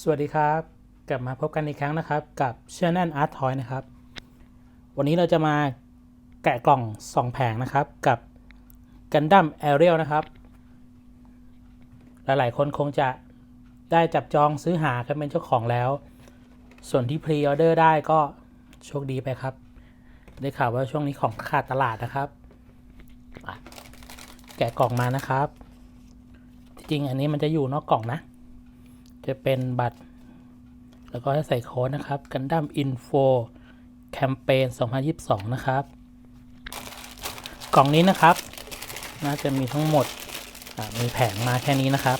สวัสดีครับ กลับมาพบกันอีกครั้งนะครับ กับเชื่อแน่นอาร์ตทอยนะครับ วันนี้เราจะมาแกะกล่องสองแผงนะครับ กับกันดั้มแอเรียลนะครับ หลายๆ คนคงจะได้จับจองซื้อหากันเป็นเจ้าของแล้ว ส่วนที่พรีออเดอร์ได้ก็โชคดีไปครับ ได้ข่าวว่าช่วงนี้ของขาดตลาดนะครับ แกะกล่องมานะครับ จริงๆอันนี้มันจะอยู่นอกกล่องนะ จะเป็นบัตร แล้วก็ให้ใส่โค้ดนะครับกันดั้มอินโฟแคมเปญ2022 นะครับ กล่องนี้นะครับ น่าจะมีทั้งหมดมีแผงมาแค่นี้นะครับ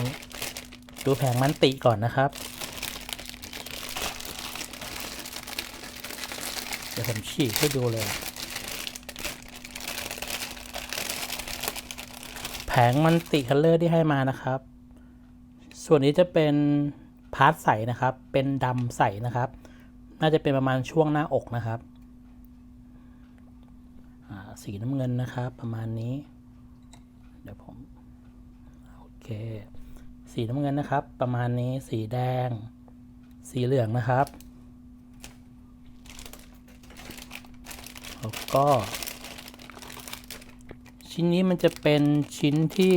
นี่ดูแผงมันติก่อนนะครับเดี๋ยวผมฉีกให้ดูเลย แผงมันติคัลเลอร์ที่ให้มานะครับ ส่วนนี้จะเป็นพาร์ทใสนะครับ เป็นดำใสนะครับ น่าจะเป็นประมาณช่วงหน้าอกนะครับสีน้ำเงินนะครับ ประมาณนี้ เดี๋ยวผมโอเค สีน้ำเงินนะครับ ประมาณนี้สีแดง สีเหลืองนะครับแล้วก็ ชิ้นนี้มันจะเป็นชิ้นที่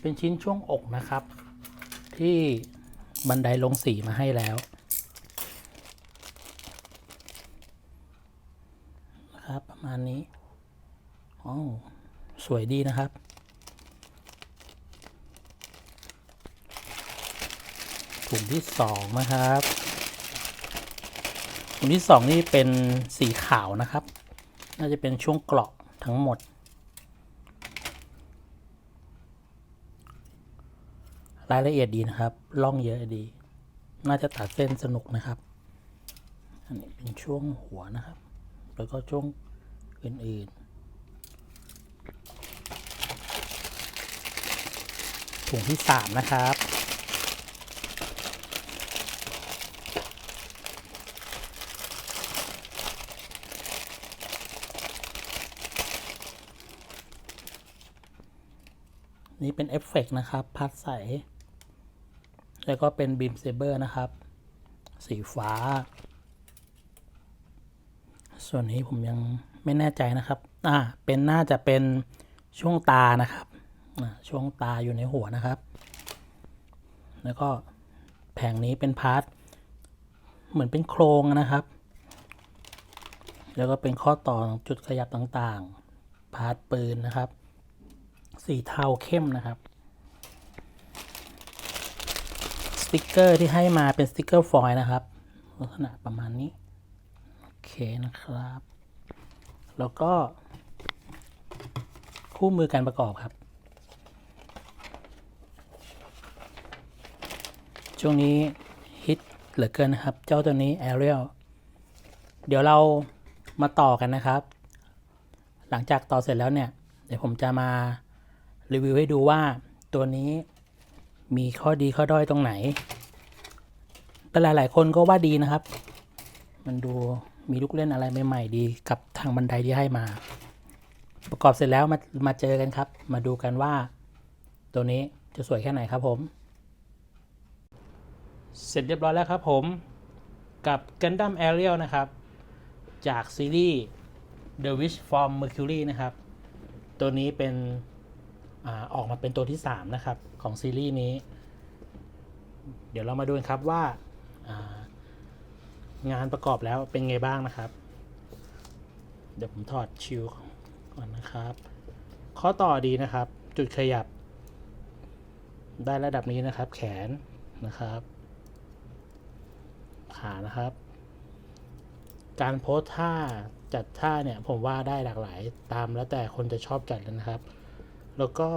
เป็นชิ้นช่วงอกนะครับ ที่บันไดลงสีมาให้แล้วนะครับประมาณนี้อ๋อสวยดีนะครับถุงที่สองนะครับถุงที่สองนี่เป็นสีขาวนะครับ น่าจะเป็นช่วงเกราะทั้งหมด รายละเอียดดีนะครับล่องเยอะดี น่าจะตัดเส้นสนุกนะครับ อันนี้เป็นช่วงหัวนะครับ แล้วก็ช่วงอื่นๆ ถุงที่สามนะครับนี่เป็นเอฟเฟกต์นะครับ พัดใส แล้วก็เป็นบีมเซเบอร์นะครับ สีฟ้า ส่วนนี้ผมยังไม่แน่ใจนะครับ อ่า เป็นน่าจะเป็นช่วงตานะครับอ่าช่วงตาอยู่ในหัวนะครับ แล้วก็แผงนี้เป็นพาร์ท เหมือนเป็นโครงนะครับ แล้วก็เป็นข้อต่อจุดขยับต่างๆ พาร์ทปืนนะครับ สีเทาเข้มนะครับ ส ติกเกอร์ที่ให้มาเป็นสติกเกอร์ฟอยล์นะครับ ลักษณะประมาณนี้ โอเคนะครับ แล้วก็ คู่มือการประกอบครับ ช่วงนี้ฮิตเหลือเกินนะครับ เจ้าตัวนี้ Ariel เดี๋ยวเรามาต่อกันนะครับ หลังจากต่อเสร็จแล้วเนี่ย เดี๋ยวผมจะมารีวิวให้ดูว่าตัวนี้ มีข้อดีข้อด้อยตรงไหน แต่หลาย ๆ คนก็ว่าดีนะครับ มันดูมีลูกเล่นอะไรใหม่ๆดีกับทางบันไดที่ให้มา ประกอบเสร็จแล้วมามาเจอกันครับ มาดูกันว่า ตัวนี้จะสวยแค่ไหนครับผม เสร็จเรียบร้อยแล้วครับผมกับ Gundam Ariel นะครับ จากซีรีส์ The Wish from Mercury นะครับ ตัวนี้เป็น อออกมาเป็นตัวที่ 3 นะครับ ของซีรีส์นี้ เดี๋ยวเรามาดูกันครับว่าอ่างานประกอบแล้วเป็นไงบ้างนะครับ เดี๋ยวผมถอดชิวก่อนนะครับ ข้อต่อดีนะครับ จุดขยับ ได้ระดับนี้นะครับ แขนนะครับ ขานะครับ การโพสท่าจัดท่าเนี่ยผมว่าได้หลากหลายตามแล้วแต่คนจะชอบจัดเลยนะครับ แล้วก็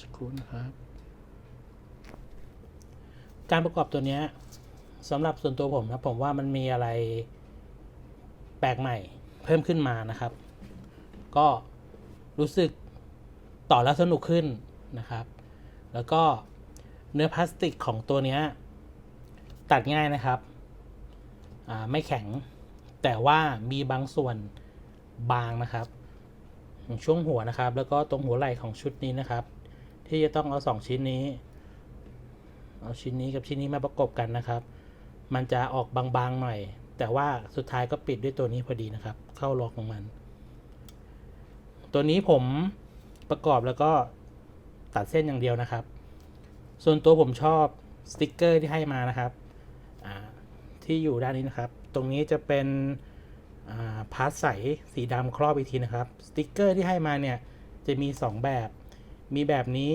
สกครูนะครับ การประกอบตัวเนี้ยสำหรับส่วนตัวผมนะผมว่ามันมีอะไรแปลกใหม่เพิ่มขึ้นมานะครับ ก็รู้สึกต่อแล้วสนุกขึ้นนะครับ แล้วก็เนื้อพลาสติกของตัวเนี้ยตัดง่ายนะครับ ไม่แข็งแต่ว่ามีบางส่วนบางนะครับ ช่วงหัวนะครับ แล้วก็ตรงหัวไหล่ของชุดนี้นะครับ ที่จะต้องเอาสองชิ้นนี้ เอาชิ้นนี้กับชิ้นนี้มาประกบกันนะครับ มันจะออกบางๆหน่อย แต่ว่าสุดท้ายก็ปิดด้วยตัวนี้พอดีนะครับ เข้าล็อกของมัน ตัวนี้ผมประกอบแล้วก็ตัดเส้นอย่างเดียวนะครับ ส่วนตัวผมชอบสติกเกอร์ที่ให้มานะครับที่อยู่ด้านนี้นะครับ ตรงนี้จะเป็น พาร์ทใสสีดำครอบอีกทีนะครับสติกเกอร์ที่ให้มาเนี่ยจะมี 2 แบบ มีแบบนี้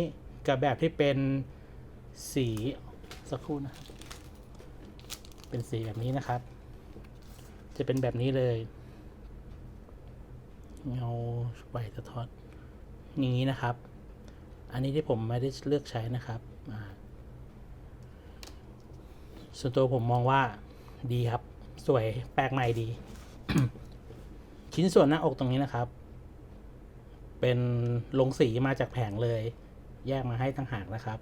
กับแบบที่เป็นสีสักครู่นะครับเป็นสีแบบนี้นะครับ จะเป็นแบบนี้เลยเงาไหวสะท้อนอย่างนี้นะครับ อันนี้ที่ผมไม่ได้เลือกใช้นะครับส่วนตัวผมมองว่าดีครับ สวยแปลกใหม่ดี ชิ้นส่วนหน้าอกตรงนี้นะครับ เป็นลงสีมาจากแผงเลย แยกมาให้ตั้งหากนะครับ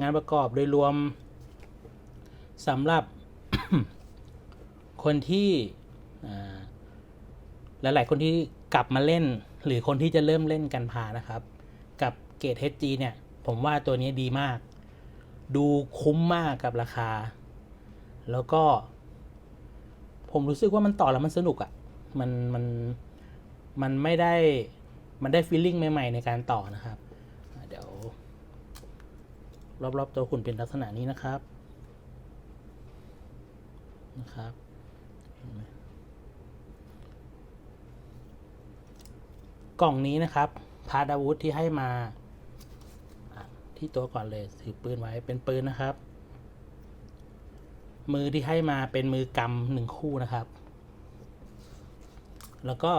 งานประกอบโดยรวมสำหรับ คนที่อ่าหลาย ๆ คนที่กลับมาเล่น หรือคนที่จะเริ่มเล่นกันพานะครับ กับเกรด HG เนี่ย ผมว่าตัวนี้ดีมาก ดูคุ้มมากกับราคา แล้วก็ ผมรู้สึกว่ามันต่อแล้วมันสนุกอะ่ะ มันมันมันไม่ได้มันได้ฟีลลิ่งใหม่ ๆ ในการต่อนะครับ เดี๋ยว รอบ ๆ ตัวหุ่นเป็นลักษณะนี้นะครับนะครับเห็นไหมกล่องนี้นะครับพาร์ทอาวุธที่ให้มาที่ตัวก่อนเลยถือปืนไว้เป็นปืนนะครับ มือที่ให้มาเป็นมือกำหนึ่งคู่นะครับ แล้วก็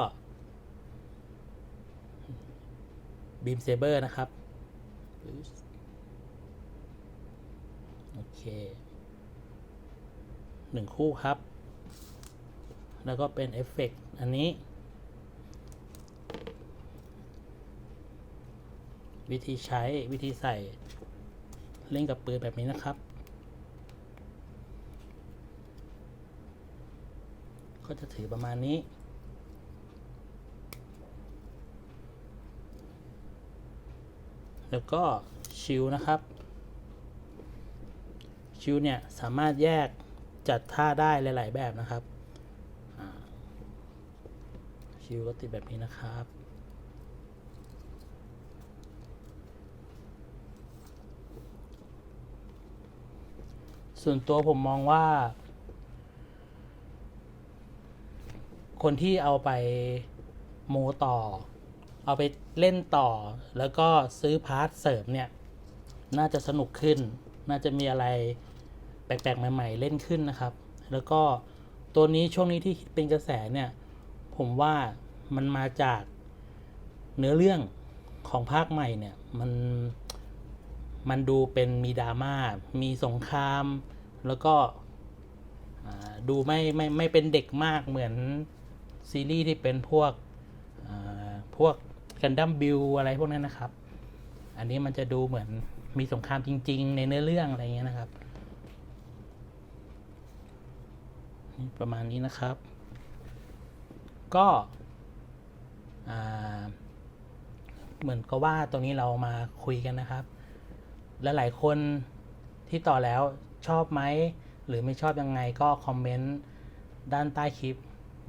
บีมเซเบอร์นะครับ โอเคหนึ่งคู่ครับ แล้วก็เป็นเอฟเฟกต์อันนี้ วิธีใช้วิธีใส่เล่นกับปืนแบบนี้นะครับ ก็จะถือประมาณนี้ แล้วก็ชิลนะครับ ชิลเนี่ยสามารถแยกจัดท่าได้หลาย ๆ แบบนะครับ ชิลก็ติดแบบนี้นะครับส่วนตัวผมมองว่า คนที่เอาไปโมต่อ เอาไปเล่นต่อ แล้วก็ซื้อพาร์ทเสริมเนี่ย น่าจะสนุกขึ้น น่าจะมีอะไรแปลกๆ ใหม่ ๆ เล่นขึ้นนะครับ แล้วก็ตัวนี้ช่วงนี้ที่เป็นกระแสเนี่ย ผมว่ามันมาจากเนื้อเรื่องของภาคใหม่เนี่ย มันมันดูเป็นมีดราม่า มีสงคราม แล้วก็ดูไม่ไม่ไม่เป็นเด็กมากเหมือน ซีรีส์ที่เป็นพวกพวกกันดั้มบิลอะไรพวกนั้นนะครับ อันนี้มันจะดูเหมือนมีสงครามจริง ๆ ในเนื้อเรื่องอะไรเงี้ยนะครับประมาณนี้นะครับ ก็เหมือนก็ว่าตรงนี้เรามาคุยกันนะครับ และหลายคนที่ต่อแล้วชอบไหม หรือไม่ชอบยังไงก็คอมเมนต์ด้านใต้คลิป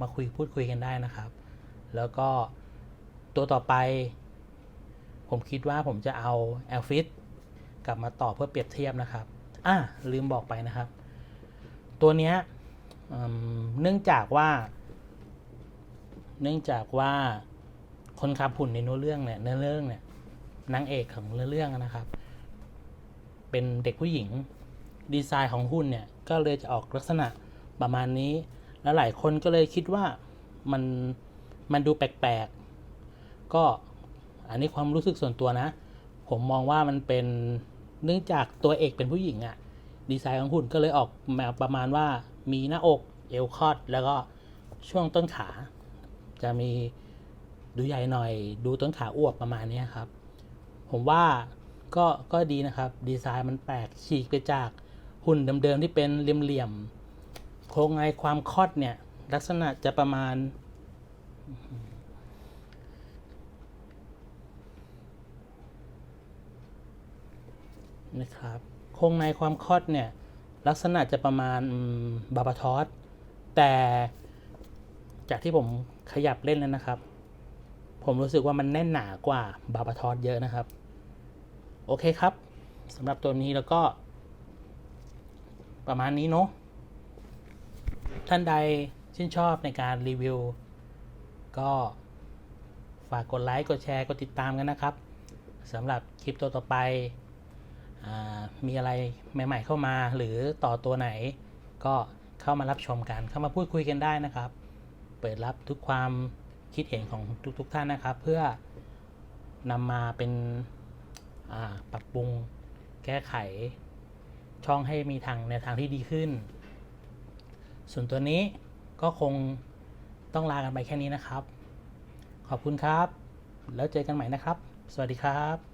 มาคุยพูดคุยกันได้นะครับ แล้วก็ตัวต่อไป ผมคิดว่าผมจะเอา a l f i t กลับมาต่อเพื่อเปรียบเทียบนะครับอะลืมบอกไปนะครับ ตัวเนี้ยเนื่องจากว่า เนื่องจากว่าคนขับหุ่นในเนื้อเรื่องเนี่ยเนื้อเรื่องเนี่ยนางเอกของเนื้อเรื่องนะครับ เป็นเด็กผู้หญิงดีไซน์ของหุ้นเนี่ย ก็เลยจะออกลักษณะประมาณนี้ แล้วหลายคนก็เลยคิดว่ามันมันดูแปลกๆ ก็อันนี้ความรู้สึกส่วนตัวนะ ผมมองว่ามันเป็นเนื่องจากตัวเอกเป็นผู้หญิงอะดีไซน์ของหุ่นก็เลยออกมาประมาณว่ามีหน้าอกเอวคอดแล้วก็ช่วงต้นขา จะมีดูใหญ่หน่อย ดูต้นขาอวบประมาณนี้ครับ ผมว่าก็ก็ดีนะครับ ดีไซน์มันแปลกฉีกไปจากหุ่นเดิมๆที่เป็นเหลี่ยมๆ โครงไงความคอดเนี่ย ลักษณะจะประมาณ นะครับ โครงในความคอดเนี่ย ลักษณะจะประมาณบาบาทอสแต่จากที่ผมขยับเล่นแล้วนะครับ ผมรู้สึกว่ามันแน่นหนากว่าบาบาทอสเยอะนะครับ โอเคครับสำหรับตัวนี้แล้วก็ประมาณนี้เนาะ ท่านใดชื่นชอบในการรีวิว ก็ฝากกดไลค์ กดแชร์ กดติดตามกันนะครับสำหรับคลิปตัวต่อไปอมีอะไรใหม่ ๆ เข้ามาหรือต่อตัวไหน ก็เข้ามารับชมกัน เข้ามาพูดคุยกันได้นะครับ เปิดรับทุกความคิดเห็นของทุกๆท่านนะครับ เพื่อนำมาเป็นปรับปรุงแก้ไขช่องให้มีทางในทางที่ดีขึ้น ส่วนตัวนี้ก็คงต้องลากันไปแค่นี้นะครับ ขอบคุณครับ แล้วเจอกันใหม่นะครับ สวัสดีครับ